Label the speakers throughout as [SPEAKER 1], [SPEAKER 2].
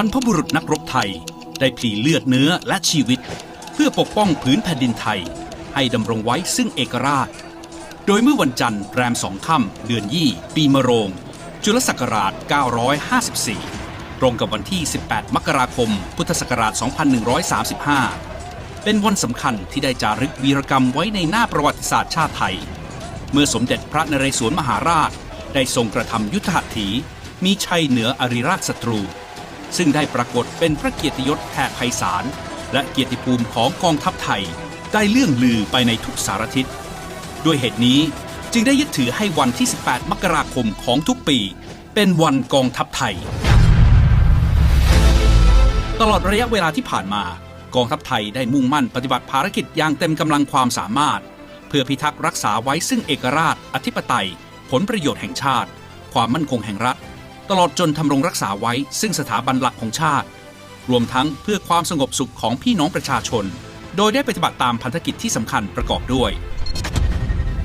[SPEAKER 1] รรพบุรุษนักรบไทย ได้พลีเลือดเนื้อและชีวิต เพื่อปกป้องผืนแผ่นดินไทย ให้ดำรงไว้ซึ่งเอกราช โดยเมื่อวันจันทร์แรมสองค่ำเดือนยี่ ปีมะโรง จุลศักราช 954 ตรงกับวันที่ 18 มกราคม พุทธศักราช 2135 เป็นวันสำคัญที่ได้จารึกวีรกรรมไว้ในหน้าประวัติศาสตร์ชาติไทย เมื่อสมเด็จพระนเรศวรมหาราช ได้ทรงกระทำยุทธหัตถี มีชัยเหนืออริราชศัตรู ซึ่งได้ปรากฏเป็นพระเกียรติยศแผ่ไพศาลและเกียรติภูมิของกองทัพไทย ได้เลื่องลือไปในทุกสารทิศ ด้วยเหตุนี้จึงได้ยึดถือให้วันที่ 18 มกราคมของทุกปี เป็นวันกองทัพไทย ตลอดระยะเวลาที่ผ่านมากองทัพไทยได้มุ่งมั่นปฏิบัติภารกิจอย่างเต็มกำลังความสามารถ เพื่อพิทักษ์รักษาไว้ซึ่งเอกราช อธิปไตย ผลประโยชน์แห่งชาติ ความมั่นคงแห่งรัฐ ตลอดจนทำรงรักษาไว้ซึ่งสถาบันหลักของชาติ รวมทั้งเพื่อความสงบสุขของพี่น้องประชาชน โดยได้ปฏิบัติตามพันธกิจที่สำคัญประกอบด้วย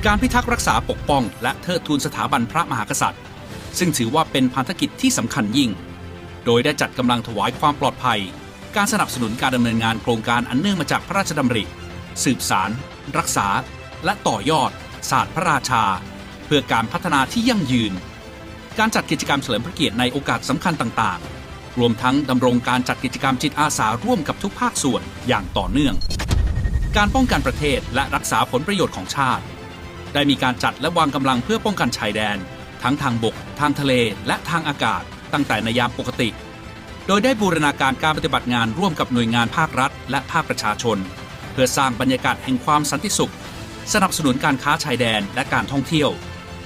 [SPEAKER 1] การพิทักษ์รักษาปกป้อง และเทิดทูนสถาบันพระมหากษัตริย์ ซึ่งถือว่าเป็นพันธกิจที่สำคัญยิ่ง โดยได้จัดกำลังถวายความปลอดภัย การสนับสนุนการดำเนินงานโครงการอันเนื่องมาจากพระราชดำริ สืบสาร รักษา และต่อยอดศาสตร์พระราชา เพื่อการพัฒนาที่ยั่งยืน การจัดกิจกรรมเฉลิมพระเกียรติในโอกาสสำคัญต่างๆ รวมทั้งดำรงการจัดกิจกรรมจิตอาสาร่วมกับทุกภาคส่วนอย่างต่อเนื่อง การป้องกันประเทศและรักษาผลประโยชน์ของชาติ ได้มีการจัดและวางกำลังเพื่อป้องกันชายแดน ทั้งทางบก ทางทะเลและทางอากาศ ตั้งแต่ในยามปกติ โดยได้บูรณาการการปฏิบัติงานร่วมกับหน่วยงานภาครัฐ และภาคประชาชน เพื่อสร้างบรรยากาศแห่งความสันติสุข สนับสนุนการค้าชายแดนและการท่องเที่ยว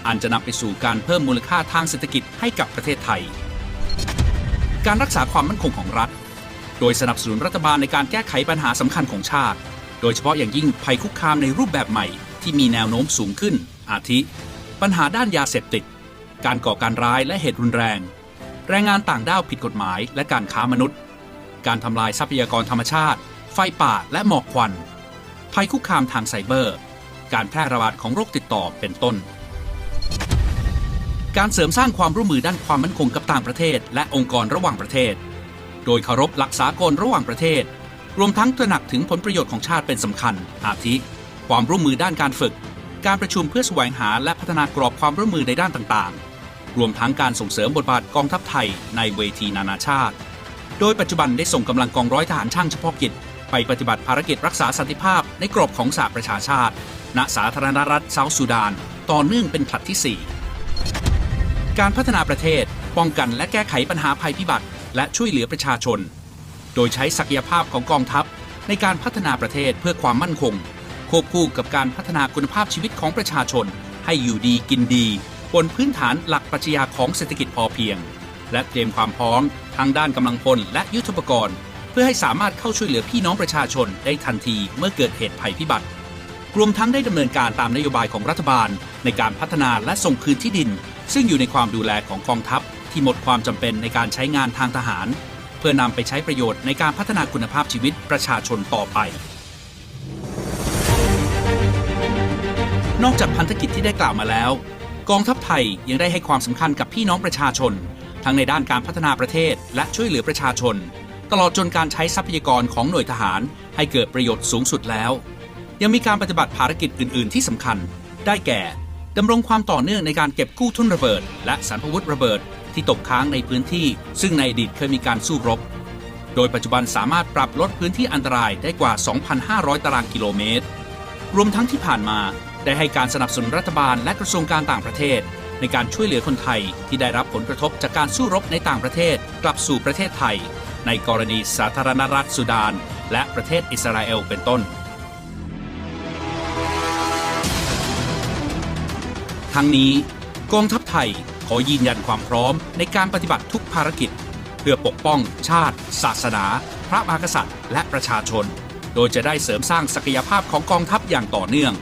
[SPEAKER 1] อันจะนำไปสู่การเพิ่มมูลค่าทางเศรษฐกิจให้กับประเทศไทย การรักษาความมั่นคงของรัฐ โดยสนับสนุนรัฐบาลในการแก้ไขปัญหาสำคัญของชาติ โดยเฉพาะอย่างยิ่งภัยคุกคามในรูปแบบใหม่ ที่มีแนวโน้มสูงขึ้น อาทิ ปัญหาด้านยาเสพติด การก่อการร้ายและเหตุรุนแรง แรงงานต่างด้าวผิดกฎหมาย และการค้ามนุษย์ การทำลายทรัพยากรธรรมชาติ ไฟป่าและหมอกควัน ภัยคุกคามทางไซเบอร์ การแพร่ระบาดของโรคติดต่อเป็นต้น การเสริมสร้างความร่วมมือด้านความมั่นคงกับต่างประเทศ และองค์กรระหว่างประเทศ โดยเคารพหลักสากลระหว่างประเทศ รวมทั้งตระหนักถึงผลประโยชน์ของชาติเป็นสำคัญ อาทิ ความร่วมมือด้านการฝึก การประชุมเพื่อแสวงหาและพัฒนากรอบความร่วมมือในด้านต่างๆ รวมทั้งการส่งเสริมบทบาทกองทัพไทยในเวทีนานาชาติ โดยปัจจุบันได้ส่งกำลังกองร้อยทหารช่างเฉพาะกิจไปปฏิบัติภารกิจรักษาสันติภาพในกรอบของสหประชาชาติ ณ สาธารณรัฐเซาท์ซูดาน ต่อเนื่องเป็นผลัดที่ 4 การพัฒนาประเทศ ป้องกันและแก้ไขปัญหาภัยพิบัติ และช่วยเหลือประชาชน โดยใช้ศักยภาพของกองทัพ ในการพัฒนาประเทศเพื่อความมั่นคง ควบคู่กับการพัฒนาคุณภาพชีวิตของประชาชน ให้อยู่ดีกินดี บนพื้นฐานหลักปรัชญาของเศรษฐกิจพอเพียง และเตรียมความพร้อมทางด้านกำลังพลและยุทธปกรณ์ เพื่อให้สามารถเข้าช่วยเหลือพี่น้องประชาชนได้ทันทีเมื่อเกิดเหตุภัยพิบัติรวมทั้งได้ดำเนินการตามนโยบายของรัฐบาล ในการพัฒนาและส่งคืนที่ดิน ซึ่งอยู่ในความดูแลของกองทัพที่หมดความจำเป็นในการใช้งานทางทหาร เพื่อนำไปใช้ประโยชน์ในการพัฒนาคุณภาพชีวิตประชาชนต่อไป นอกจากพันธกิจที่ได้กล่าวมาแล้ว กองทัพไทยยังได้ให้ความสำคัญกับพี่น้องประชาชน ทั้งในด้านการพัฒนาประเทศและช่วยเหลือประชาชน ตลอดจนการใช้ทรัพยากรของหน่วยทหาร ให้เกิดประโยชน์สูงสุดแล้ว ยังมีการปฏิบัติภารกิจอื่น ๆ ที่สำคัญ ได้แก่ ดำรงความต่อเนื่องในการเก็บกู้ทุนระเบิด และสารพวุธระเบิดที่ตกค้างในพื้นที่ ซึ่งในอดีตเคยมีการสู้รบ โดยปัจจุบันสามารถปรับลดพื้นที่อันตรายได้กว่า 2,500 ตารางกิโลเมตร รวมทั้งที่ผ่านมาได้ให้การสนับสนุนรัฐบาลและกระทรวงการต่างประเทศ ในการช่วยเหลือคนไทยที่ได้รับผลกระทบจากการสู้รบในต่างประเทศกลับสู่ประเทศไทย ในกรณีสาธารณรัฐสุดาน และประเทศอิสราเอลเป็นต้น ทั้งนี้กองทัพไทยขอยืนยันความพร้อมในการปฏิบัติทุกภารกิจ เพื่อปกป้องชาติ ศาสนา พระมหากษัตริย์ และประชาชน โดยจะได้เสริมสร้างศักยภาพของกองทัพอย่างต่อเนื่อง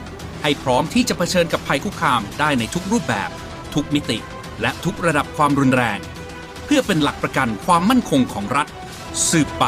[SPEAKER 1] ให้พร้อมที่จะเผชิญกับภัยคุกคามได้ในทุกรูปแบบ ทุกมิติ และทุกระดับความรุนแรง เพื่อเป็นหลักประกันความมั่นคงของรัฐ สืบไป